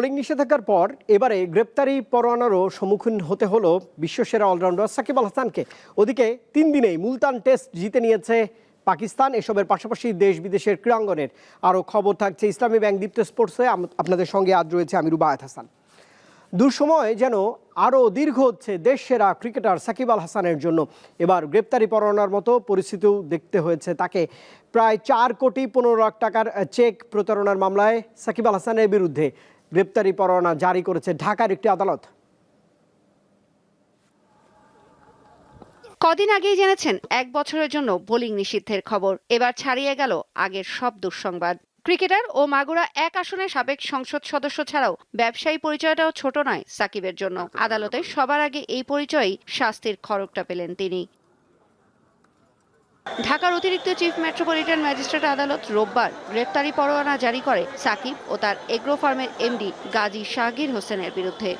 Bowling নিষেধাজ্ঞার পর এবারে গ্রেপ্তারি পরোয়ানারও সম্মুখীন হতে হলো বিশ্বসেরা অলরাউন্ডার সাকিব আল হাসানকে। ওদিকে তিন দিনেই মুলতান টেস্ট জিতে নিয়েছে পাকিস্তান। এসবের পাশাপাশি দেশ বিদেশের ক্রীড়াঙ্গনের আরও খবর থাকছে ইসলামী ব্যাংক দীপ্ত স্পোর্টসে। আপনাদের সঙ্গে আজ রয়েছে আমি রুবায়ত হাসান। দুঃসময় যেন আরও দীর্ঘ হচ্ছে দেশ সেরা ক্রিকেটার সাকিব আল হাসানের জন্য। এবার গ্রেপ্তারি পরোয়ানার মতো পরিস্থিতিও দেখতে হয়েছে তাকে। প্রায় চার কোটি পনেরো লাখ টাকার চেক প্রতারণার মামলায় সাকিব আল হাসানের বিরুদ্ধে গ্রেপ্তারি পরোয়ানা জারি করেছে ঢাকার একটি আদালত। কদিন আগেই জেনেছেন, এক বছরের জন্য বোলিং নিষিদ্ধের খবর। এবার ছাড়িয়ে গেল আগের সব দুঃসংবাদ। ক্রিকেটার ও মাগুরা এক আসনে সাবেক সংসদ সদস্য ছাড়াও ব্যবসায়ী পরিচয়টাও ছোট নয় সাকিবের জন্য। আদালতে সবার আগে এই পরিচয়ই শাস্তির খড়গটা পেলেন তিনি। ঢাকার অতিরিক্ত চিফ মেট্রোপলিটন ম্যাজিস্ট্রেট আদালত রোববার গ্রেপ্তারি পরোয়ানা জারি করে সাকিব ও তার এগ্রো ফার্মের এমডি গাজী শাহগীর হোসেনের বিরুদ্ধে।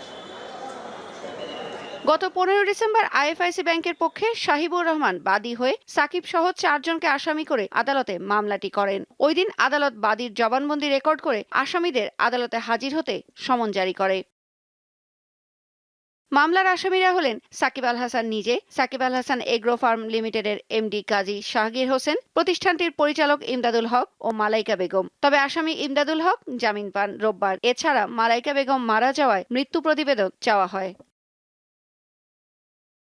গত পনেরো ডিসেম্বর আইএফআইসি ব্যাংকের পক্ষে শাহিবুর রহমান বাদী হয়ে সাকিব সহ চারজনকে আসামি করে আদালতে মামলাটি করেন। ওই দিন আদালত বাদীর জবানবন্দি রেকর্ড করে আসামিদের আদালতে হাজির হতে সমন জারি করে। মামলার আসামিরা হলেন সাকিব আল হাসান নিজে, সাকিব আল হাসান এগ্রো ফার্ম লিমিটেডের এমডি কাজী শাহগীর হোসেন, প্রতিষ্ঠানটির পরিচালক ইমদাদুল হক ও মালাইকা বেগম। তবে আসামি ইমদাদুল হক জামিন পান রোববার। এছাড়া মালাইকা বেগম মারা যাওয়ায় মৃত্যু প্রতিবেদন চাওয়া হয়।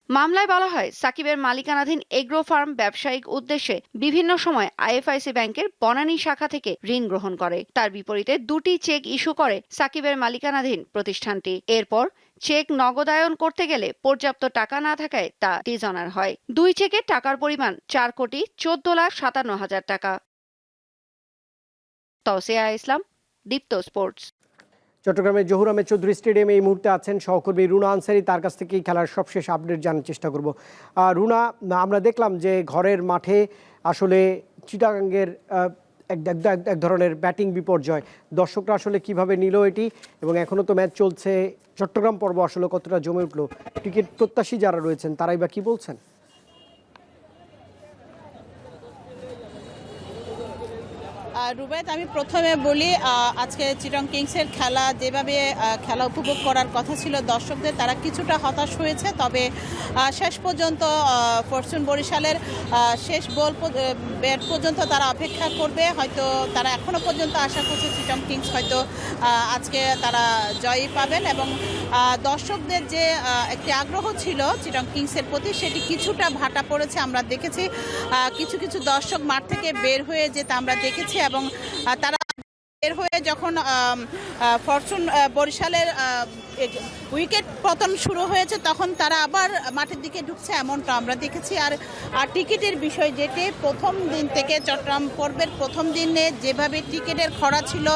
মামলায় বলা হয়, সাকিবের মালিকানাধীন এগ্রো ফার্ম ব্যবসায়িক উদ্দেশ্যে বিভিন্ন সময় আইএফআইসি ব্যাংকের বনানী শাখা থেকে ঋণ গ্রহণ করে। তার বিপরীতে দুটি চেক ইস্যু করে সাকিবের মালিকানাধীন প্রতিষ্ঠানটি। এরপর চেক নগদায়ন করতে গেলে পর্যাপ্ত টাকা না থাকায় তা ডিজনার হয়। দুই চেকে টাকার পরিমাণ চার কোটি চোদ্দ লাখ সাতান্ন হাজার টাকা। তৌসিয়া ইসলাম, দীপ্ত স্পোর্টস। চট্টগ্রামের জহুর আহমেদ চৌধুরী স্টেডিয়ামে এই মুহূর্তে আছেন সহকর্মী রুনা আনসারি। তার কাছ থেকেই খেলার সবশেষ আপডেট জানার চেষ্টা করব। রুনা, আমরা দেখলাম যে ঘরের মাঠে আসলে চিটাগাঙ্গের এক ধরনের ব্যাটিং বিপর্যয়। দর্শকরা আসলে কীভাবে নিল এটি এবং এখনও তো ম্যাচ চলছে, চট্টগ্রাম পর্ব আসলে কতটা জমে উঠল? টিকিট প্রত্যাশী যারা রয়েছেন, তারাই বা কী বলছেন? আহ, রুবায়েত আমি প্রথমে বলি আজকে চিটং কিংসের খেলা যেভাবে খেলা উপভোগ করার কথা ছিল দর্শকদের তারা কিছুটা হতাশ হয়েছে তবে শেষ পর্যন্ত ফরচুন বরিশালের শেষ বল ব্যাট পর্যন্ত তারা অপেক্ষা করবে হয়তো তারা এখনও পর্যন্ত আশা করছে চিটং কিংস হয়তো আজকে তারা জয়ী পাবেন এবং দর্শকদের যে একটি আগ্রহ ছিল চিটং কিংসের প্রতি সেটি কিছুটা ভাটা পড়েছে আমরা দেখেছি কিছু কিছু দর্শক মাঠ থেকে বের হয়ে যেতে আমরা দেখেছি এবং তারা বের হয়ে যখন ফরচুন বরিশালের উইকেট পতন শুরু হয়েছে, তখন তারা আবার মাঠের দিকে ঢুকছে, এমনটা আমরা দেখেছি। আর আর টিকিটের বিষয় যেটি, প্রথম দিন থেকে চট্টগ্রাম পর্বের প্রথম দিনে যেভাবে টিকিটের খরা ছিল,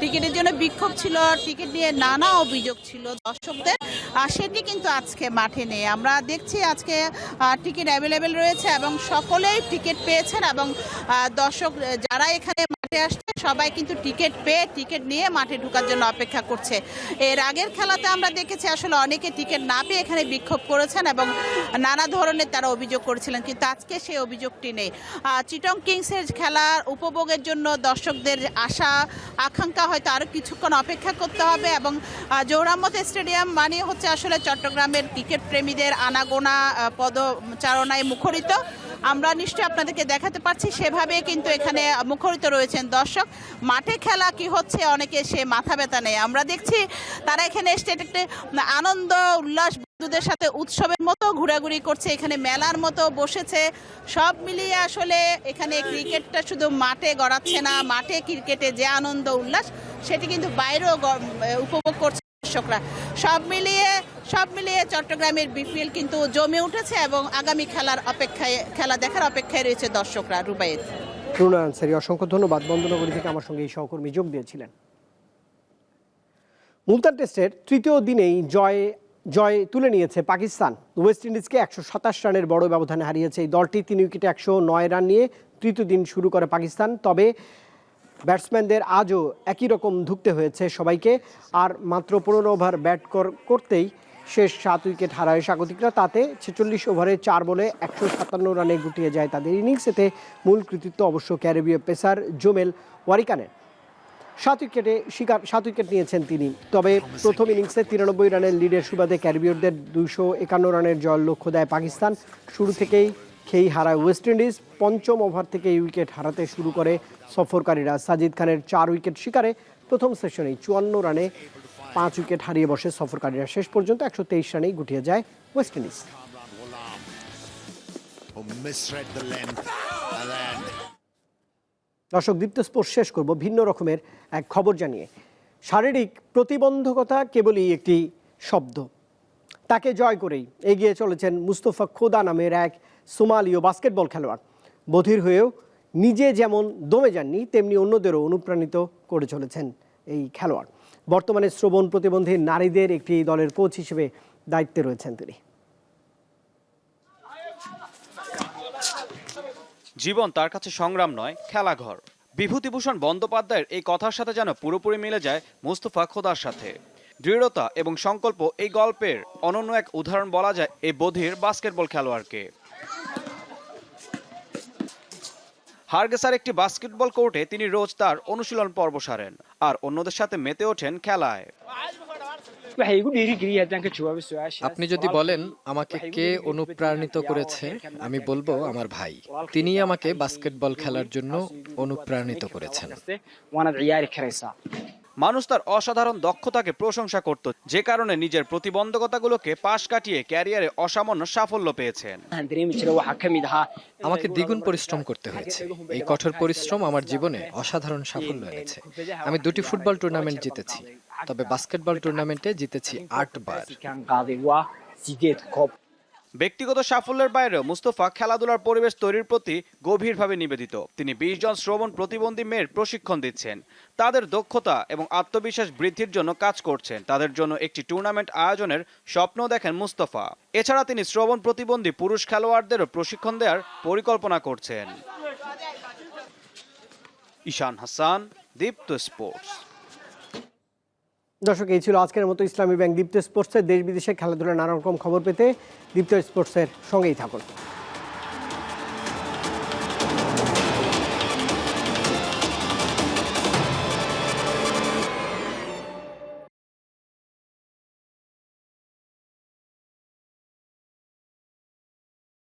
টিকিটের জন্য বিক্ষোভ ছিল টিকিট নিয়ে নানা অভিযোগ ছিল দর্শকদের, আর সেটি কিন্তু আজকে মাঠে নেই। আমরা দেখছি আজকে টিকিট অ্যাভেলেবেল রয়েছে এবং সকলেই টিকিট পেয়েছেন এবং দর্শক, যারা এখানে আসছে সবাই কিন্তু টিকিট পেয়ে টিকিট নিয়ে মাঠে ঢোকার জন্য অপেক্ষা করছে। এর আগের খেলাতে আমরা দেখেছি আসলে অনেকে টিকিট না পেয়ে এখানে বিক্ষোভ করেছেন এবং নানা ধরনের তারা অভিযোগ করেছিলেন, কিন্তু আজকে সেই অভিযোগটি নেই। চিটং কিংসের খেলার উপভোগের জন্য দর্শকদের আশা, আকাঙ্ক্ষা হয়তো আরও কিছুক্ষণ অপেক্ষা করতে হবে এবং জৌরামত স্টেডিয়াম মানে হচ্ছে আসলে চট্টগ্রামের ক্রিকেট প্রেমীদের আনাগোনা পদচারণায় মুখরিত। আমরা নিশ্চয়ই আপনাদেরকে দেখাতে পারছি, সেভাবে কিন্তু এখানে মুখরিত রয়েছেন দর্শক। মাঠে খেলা কি হচ্ছে অনেকে সে মাথা ব্যথা নেই। আমরা দেখছি তারা এখানে এসে একটা আনন্দ, উল্লাস, বন্ধুদের সাথে উৎসবের মতো ঘোরাঘুরি করছে। এখানে মেলার মতো বসেছে। সব মিলিয়ে আসলে এখানে ক্রিকেটটা শুধু মাঠে গড়াচ্ছে না, মাঠে ক্রিকেটে যে আনন্দ, উল্লাস, সেটি কিন্তু বাইরেও উপভোগ করছে। দর্শকরা। সব মিলিয়ে সব মিলিয়ে চট্টগ্রামের বিপিএল কিন্তু জমে উঠেছে এবং আগামী খেলার অপেক্ষায়, খেলা দেখার অপেক্ষায় রয়েছে দর্শকরা রুবায়েত অসংখ্য ধন্যবাদ। বন্দনগরী থেকে আমার সঙ্গে এই সহকর্মী যোগ দিয়েছিলেন। মুলতান টেস্টের তৃতীয় দিনেই জয় জয় তুলে নিয়েছে পাকিস্তান। ওয়েস্ট ইন্ডিজকে একশো সাতাশ রানের বড় ব্যবধানে হারিয়েছে এই দলটি। তিন উইকেটে একশো নয় রান নিয়ে তৃতীয় দিন শুরু করে পাকিস্তান। তবে ব্যাটসম্যানদের আজও একই রকম ধুকতে হয়েছে সবাইকে। আর মাত্র পনেরো ওভার ব্যাট কর- করতেই শেষ সাত উইকেট হারায় স্বাগতিকরা। তাতে ছেচল্লিশ ওভারে চার বলে একশো সাতান্ন রানে গুটিয়ে যায় তাদের ইনিংস এতে মূল কৃতিত্ব অবশ্য ক্যারিবীয় পেসার জোমেল ওয়ারিকানের। সাত উইকেটে শিকার, সাত উইকেট নিয়েছেন তিনি। তবে প্রথম ইনিংসে তিরানব্বই রানের লিডের সুবাদে ক্যারিবিয়রদের দুশো একান্ন রানের জয়ের লক্ষ্য দেয় পাকিস্তান। শুরু থেকেই খেই হারায় ওয়েস্ট ইন্ডিজ পঞ্চম ওভার থেকে এই উইকেট হারাতে শুরু করে সফরকারীরা। সাজিদ খানের চার উইকেট শিকারে প্রথম সেশনেই চুয়ান্ন রানে পাঁচ উইকেট হারিয়ে বসে সফরকারীরা। শেষ পর্যন্ত একশো তেইশ রানেই গুটিয়ে যায় ওয়েস্ট ইন্ডিজ দর্শক, দীপ্ত স্পোর্টস শেষ করব ভিন্ন রকমের এক খবর জানিয়ে। শারীরিক প্রতিবন্ধকতা কেবলই একটি শব্দ। তাকে জয় করেই এগিয়ে চলেছেন মুস্তফা খোদা নামের এক সোমালীয় বাস্কেটবল খেলোয়াড়। বধির হয়েও নিজে যেমন দমে যাননি, তেমনি অন্যদেরও অনুপ্রাণিত করে চলেছেন এই খেলোয়াড়। বর্তমানে শ্রবণ প্রতিবন্ধী নারীদের একটি দলের কোচ হিসেবে দায়িত্বে রয়েছেন তিনি। জীবন তার কাছে সংগ্রাম নয়, খেলাঘর। বিভূতিভূষণ বন্দ্যোপাধ্যায়ের এই কথার সাথে যেন পুরোপুরি মিলে যায় মুস্তফা খোদার সাথে। দৃঢ়তা এবং সংকল্প এই গল্পের অনন্য এক উদাহরণ বলা যায় এই বধির বাস্কেটবল খেলোয়াড়কে। হারগেসার একটি বাস্কেটবল কোর্টে তিনি রোজ তার অনুশীলন পর্ব সারেন আর অন্যদের সাথে মেতে ওঠেন খেলায়। আপনি যদি বলেন আমাকে কে অনুপ্রাণিত করেছে আমি বলব আমার ভাই। তিনি আমাকে বাস্কেটবল খেলার জন্য অনুপ্রাণিত করেছেন। মানুষ তার অসাধারণ দক্ষতাকে প্রশংসা করত, যে কারণে নিজের প্রতিবন্ধকতাগুলোকে পাশ কাটিয়ে ক্যারিয়ারে অসামান্য সাফল্য পেয়েছেন। আমাকে দ্বিগুণ পরিশ্রম করতে হয়েছে। এই কঠোর পরিশ্রম আমার জীবনে অসাধারণ সাফল্য এনেছে। আমি দুটি ফুটবল টুর্নামেন্ট জিতেছি, তবে বাস্কেটবল টুর্নামেন্টে জিতেছি আটবার। ব্যক্তিগত সাফল্যের বাইরেও মুস্তফা খেলাধুলার পরিবেশ তৈরির প্রতি গভীরভাবে নিবেদিত। তিনি বিশ জন শ্রবণ প্রতিবন্ধী মেয়ের প্রশিক্ষণ দিচ্ছেন। তাদের দক্ষতা এবং আত্মবিশ্বাস বৃদ্ধির জন্য কাজ করছেন। তাদের জন্য একটি টুর্নামেন্ট আয়োজনের স্বপ্ন দেখেন মুস্তফা। এছাড়া তিনি শ্রবণ প্রতিবন্ধী পুরুষ খেলোয়াড়দেরও প্রশিক্ষণ দেওয়ার পরিকল্পনা করছেন। ঈশান হাসান, দীপ্ত স্পোর্টস। দর্শক, এই ছিল আজকের মতো ইসলামী ব্যাংক দীপ্ত স্পোর্টসের দেশ বিদেশে খেলাধুলার নানা রকম খবর পেতে দীপ্ত স্পোর্টসের সঙ্গেই থাকুন।